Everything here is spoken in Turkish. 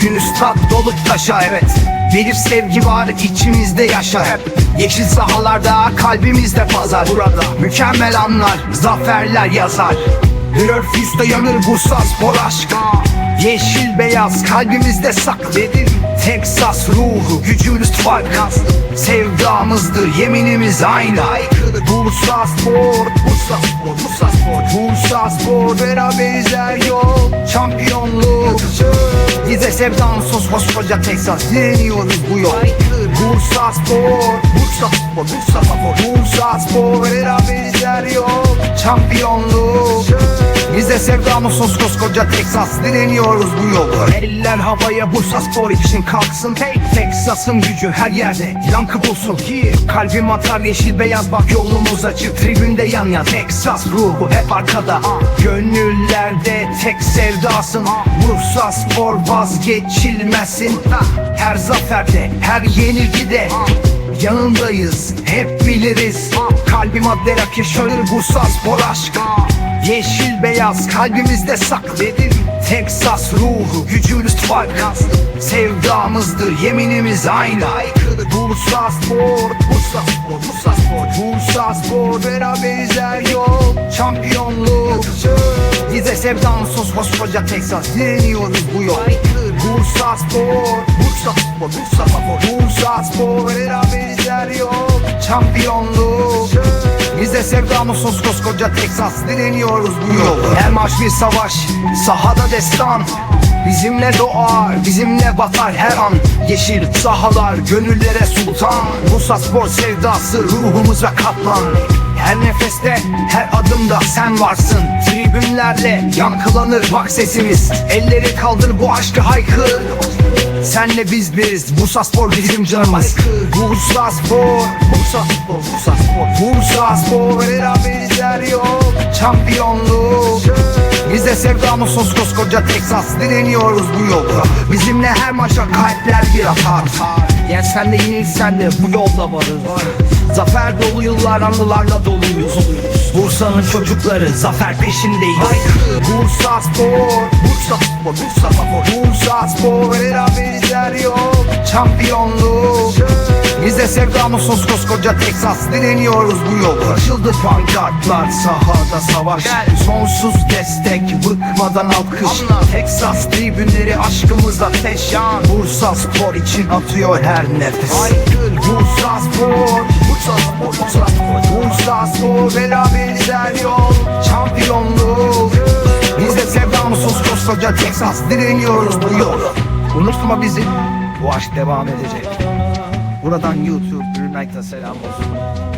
gün üstad dolup taşa evet. Bir sevgi var içimizde yaşar hep. Yeşil sahalarda kalbimizde pazar. Burada mükemmel anlar zaferler yazar. Bir örfiste yanır Bursa spor aşkı Yeşil beyaz kalbimizde saklı. Texas ruhu gücümüz farklı. Sevdamızdır yeminimiz aynı. Bursa spor Bursa spor Bursa spor Bursa spor beraberiz yol Şampiyonluk. Bize sevdamsız koskoca Texas. Direniyoruz bu yol. Bursa spor Bursa spor Bursa spor Bursa spor beraberiz her yol Şampiyonluk bize sevdamız koskoca Texas. Direniyoruz bu yolu Eller havaya Bursa spor için kalksın. Hey Texas'ın gücü her yerde. Yankı bulsun. Ki Kalbim atar yeşil beyaz bak yolumuz açık. Tribünde yan yan. Texas ruhu hep arkada. Gönüllerde tek sevdasın. Bursa spor vazgeçilmesin. Her zaferde her yenilgide. Yanındayız hep biliriz. Kalbim adlara yaşarır Bursa spor aşkı Yeşil beyaz kalbimizde saklı Texas ruhu gücümüz farklı. Sevdamızdır yeminimiz aynı. Bursa spor Bursa spor Bursa spor. Bursa spor beraberiz her yol Şampiyonluk. Bize sevdamsız koskoca Texas Direniyoruz bu yol. Bursa spor Bursa spor Bursa spor. Bursa spor beraberiz her yol Şampiyonluk bize sevdamız koskoca Texas? Direniyoruz bu yolu Her maç bir savaş sahada destan. Bizimle doğar bizimle batar her an. Yeşil sahalar gönüllere sultan. Bursa spor sevdası ruhumuza katlan. Her nefeste, her adımda sen varsın. Tribünlerle yankılanır bak sesimiz. Elleri kaldır bu aşkı haykır Senle biz biriz, Bursa Spor bizim canımız. Bursa Spor, Bursa Spor, Bursa Spor. Bursa Spor, beraberiz her yol Şampiyonluk. Bize sevdamız sos koskoca Texas. Direniyoruz bu yolda. Bizimle her maça kalpler bir atar. Yensen de yenilsen de bu yolda varız. Zafer dolu yıllar anılarla doluyuz. Bursa'nın çocukları zafer peşindeyiz. Bursa Spor Bursa Spor Bursa Spor. Bursa Spor beraberiz her yol Şampiyonluk Bize sevdamız sos koskoca Texas. Direniyoruz bu yolu. Açıldı pankartlar sahada savaş. Sonsuz destek bıkmadan alkış. Texas tribünleri aşkımız ateş. Bursa Spor için atıyor her nefes. Bursa Spor. Bursa Spor. Bursa Spor. Bursa Spor. Beraberiz koskoca Texas Direniyoruz bu yolu Unutma bizi. Bu aşk devam edecek. Buradan YouTube Unite'a selam olsun